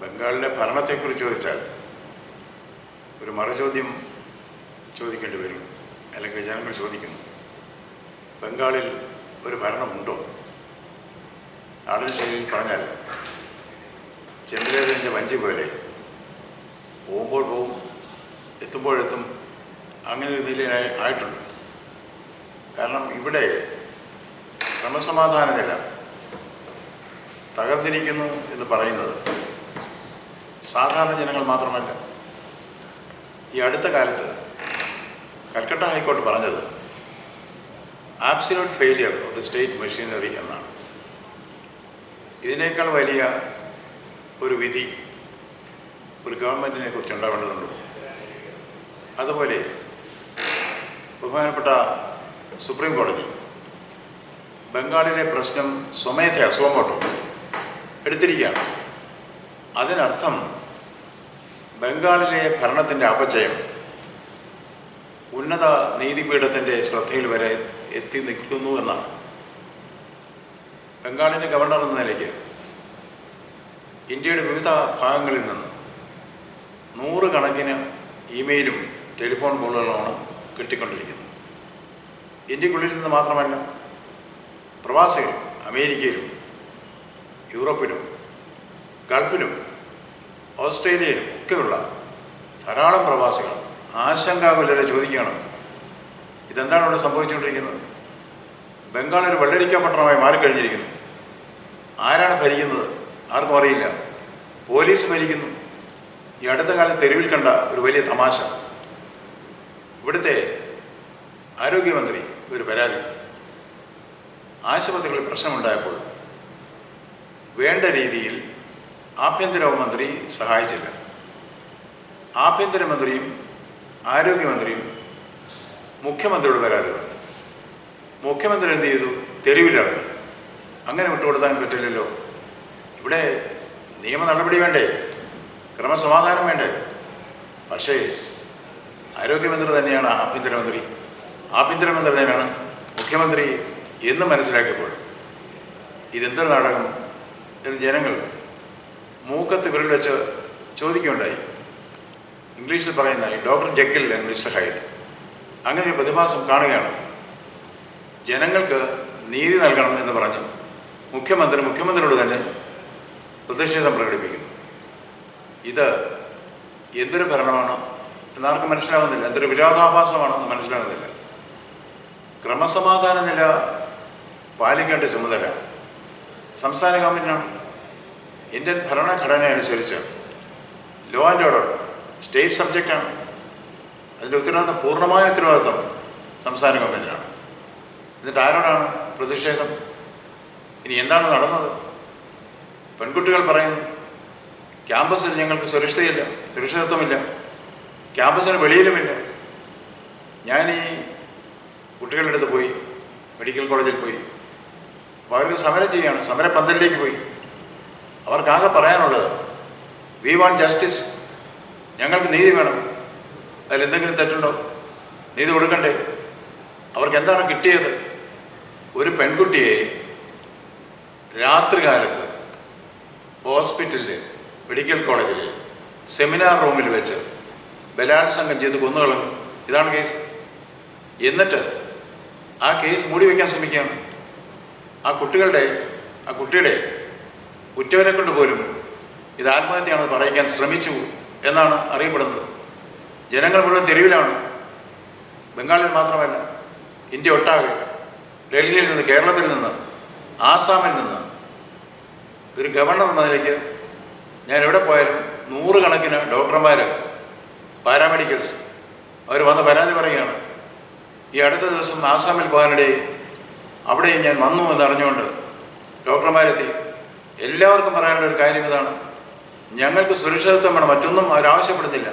ബംഗാളിലെ ഭരണത്തെക്കുറിച്ച് ചോദിച്ചാൽ ഒരു മറുചോദ്യം ചോദിക്കേണ്ടി വരും അല്ലെങ്കിൽ ജനങ്ങൾ ചോദിക്കുന്നു ബംഗാളിൽ ഒരു ഭരണമുണ്ടോ? നാടൻ ശൈലിയിൽ പറഞ്ഞാൽ ചെമ്പരേതന്റെ വഞ്ചി പോലെ പോകുമ്പോൾ പോവും എത്തുമ്പോഴെത്തും അങ്ങനെ നില ആയിട്ടുണ്ട്. കാരണം ഇവിടെ ക്രമസമാധാന നില തകർന്നിരിക്കുന്നു എന്ന് പറയുന്നത് സാധാരണ ജനങ്ങൾ മാത്രമല്ല. ഈ അടുത്ത കാലത്ത് കൽക്കട്ട ഹൈക്കോടതി പറഞ്ഞത് absolute failure of the state machinery എന്നാണ്. ഇതിനേക്കാൾ വലിയ ഒരു വിധി ഒരു ഗവൺമെന്റിനെ കുറിച്ച് ഉണ്ടാവേണ്ടതുണ്ടോ. അതുപോലെ ബഹുമാനപ്പെട്ട സുപ്രീം കോടതി ബംഗാളിലെ പ്രശ്നം സ്വമേധ സ്വമോട്ടോ എടുത്തിരിക്കുകയാണ്. അതിനർത്ഥം ബംഗാളിലെ ഭരണത്തിന്റെ അപചയം ഉന്നത നീതിപീഠത്തിന്റെ ശ്രദ്ധയിൽ വരെ എത്തി നിൽക്കുന്നു എന്നാണ്. ബംഗാളിന്റെ ഗവർണർ എന്ന നിലയ്ക്ക് ഇന്ത്യയുടെ വിവിധ ഭാഗങ്ങളിൽ നിന്ന് നൂറുകണക്കിന് ഇമെയിലും ടെലിഫോൺ കോളുകളുമാണ് കിട്ടിക്കൊണ്ടിരിക്കുന്നത്. ഇന്ത്യക്കുള്ളിൽ നിന്ന് മാത്രമല്ല പ്രവാസികൾ അമേരിക്കയിലും യൂറോപ്പിലും ഗൾഫിലും ഓസ്ട്രേലിയയിലും ഒക്കെയുള്ള ധാരാളം പ്രവാസികൾ ആശങ്കാകുലരെ ചോദിക്കുകയാണ്. ഇതെന്താണ് അവിടെ സംഭവിച്ചുകൊണ്ടിരിക്കുന്നത്? ബംഗാൾ ഒരു വെള്ളരിക്ക പട്ടണമായി മാറിക്കഴിഞ്ഞിരിക്കുന്നു. ആരാണ് ഭരിക്കുന്നത്? ആർക്കും അറിയില്ല. പോലീസ് ഭരിക്കുന്നു. ഈ അടുത്ത കാലത്ത് തെരുവിൽ കണ്ട ഒരു വലിയ തമാശ. ഇവിടുത്തെ ആരോഗ്യമന്ത്രി ഒരു പരാതി. ആശുപത്രികളിൽ പ്രശ്നമുണ്ടായപ്പോൾ വേണ്ട രീതിയിൽ ആഭ്യന്തര മന്ത്രി സഹായിച്ചില്ല. ആഭ്യന്തരമന്ത്രിയും ആരോഗ്യമന്ത്രിയും മുഖ്യമന്ത്രിയോട് പരാതി പറഞ്ഞു. മുഖ്യമന്ത്രി എന്ത് ചെയ്തു? തെരുവിലിറങ്ങി അങ്ങനെ വിട്ടുകൊടുത്താൻ പറ്റില്ലല്ലോ. ഇവിടെ നിയമ നടപടി വേണ്ടേ? ക്രമസമാധാനം വേണ്ടേ? പക്ഷേ ആരോഗ്യമന്ത്രി തന്നെയാണ് ആഭ്യന്തരമന്ത്രി. ആഭ്യന്തരമന്ത്രി തന്നെയാണ് മുഖ്യമന്ത്രി എന്ന് മനസ്സിലാക്കിയപ്പോൾ ഇതെന്തൊരു നാടകം എന്ന് ജനങ്ങൾ മൂക്കത്ത് വിരൽ വെച്ച് ചോദിക്കുകയുണ്ടായി. ഇംഗ്ലീഷിൽ പറയുന്ന doctor Jekyll and mister Hyde. അങ്ങനെ ഒരു പ്രതിഭാസം കാണുകയാണ്. ജനങ്ങൾക്ക് നീതി നൽകണം എന്ന് പറഞ്ഞ്. മുഖ്യമന്ത്രി മുഖ്യമന്ത്രിയോട് തന്നെ പ്രതിഷേധം പ്രകടിപ്പിക്കുന്നു. ഇത് എന്തൊരു ഭരണമാണ് എന്നാർക്കും മനസ്സിലാവുന്നില്ല. എന്തൊരു വിരോധാഭാസമാണെന്ന് മനസ്സിലാവുന്നില്ല. ക്രമസമാധാന നില പാലിക്കേണ്ട ചുമതല സംസ്ഥാന ഗവൺമെന്റിനാണ് ഇന്ത്യൻ ഭരണഘടന അനുസരിച്ച് ലോ ആൻഡ് ഓർഡർ സ്റ്റേറ്റ് സബ്ജക്റ്റാണ് അതിന്റെ ഉത്തരവാദിത്തം പൂർണമായ ഉത്തരവാദിത്തം സംസ്ഥാന ഗവൺമെന്റിനാണ് എന്നിട്ട് ആരോടാണ് പ്രതിഷേധം? ഇനി എന്താണ് നടന്നത്? പെൺകുട്ടികൾ പറയുന്നു ക്യാമ്പസിൽ ഞങ്ങൾക്ക് സുരക്ഷിതയില്ല സുരക്ഷിതത്വമില്ല ക്യാമ്പസിന് വെളിയിലുമില്ല. ഞാൻ ഈ കുട്ടികളുടെ അടുത്ത് പോയി മെഡിക്കൽ കോളേജിൽ പോയി അപ്പോൾ അവർക്ക് സമരം ചെയ്യുകയാണ് സമരപ്പന്തലിലേക്ക് പോയി. അവർക്കാകെ പറയാനുള്ളത് വി വാണ്ട് ജസ്റ്റിസ് ഞങ്ങൾക്ക് നീതി വേണം. അതിൽ എന്തെങ്കിലും തെറ്റുണ്ടോ? നീതി കൊടുക്കണ്ടേ? അവർക്ക് എന്താണ് കിട്ടിയത്? ഒരു പെൺകുട്ടിയെ രാത്രികാലത്ത് ഹോസ്പിറ്റലിൽ മെഡിക്കൽ കോളേജിൽ സെമിനാർ റൂമിൽ വെച്ച് ബലാത്സംഗം ചെയ്ത് കൊന്നുകളും ഇതാണ് കേസ്. എന്നിട്ട് ആ കേസ് മൂടി വയ്ക്കാൻ ശ്രമിക്കുകയാണ്. ആ കുട്ടികളുടെ ആ കുട്ടിയുടെ ഉറ്റവരെ കൊണ്ട് പോലും ഇത് ആത്മഹത്യയാണെന്ന് പറയിക്കാൻ ശ്രമിച്ചു എന്നാണ് അറിയപ്പെടുന്നത്. ജനങ്ങൾ മുഴുവൻ തെരുവിലാണ്. ബംഗാളിൽ മാത്രമല്ല ഇന്ത്യ ഒട്ടാകെ. ഡൽഹിയിൽ നിന്ന് കേരളത്തിൽ നിന്ന് ആസാമിൽ നിന്ന്. ഒരു ഗവർണർ എന്ന നിലയ്ക്ക് ഞാൻ എവിടെ പോയാലും നൂറുകണക്കിന് ഡോക്ടർമാർ പാരാമെഡിക്കൽസ് അവർ വന്ന് പരാതി പറയുകയാണ്. ഈ അടുത്ത ദിവസം ആസാമിൽ പോകാനിടയിൽ അവിടെയും ഞാൻ വന്നു എന്ന് അറിഞ്ഞുകൊണ്ട് ഡോക്ടർമാരെത്തി. എല്ലാവർക്കും പറയാനുള്ള ഒരു കാര്യം ഇതാണ്. ഞങ്ങൾക്ക് സുരക്ഷിതത്വം വേണം മറ്റൊന്നും അവരാവശ്യപ്പെടുന്നില്ല.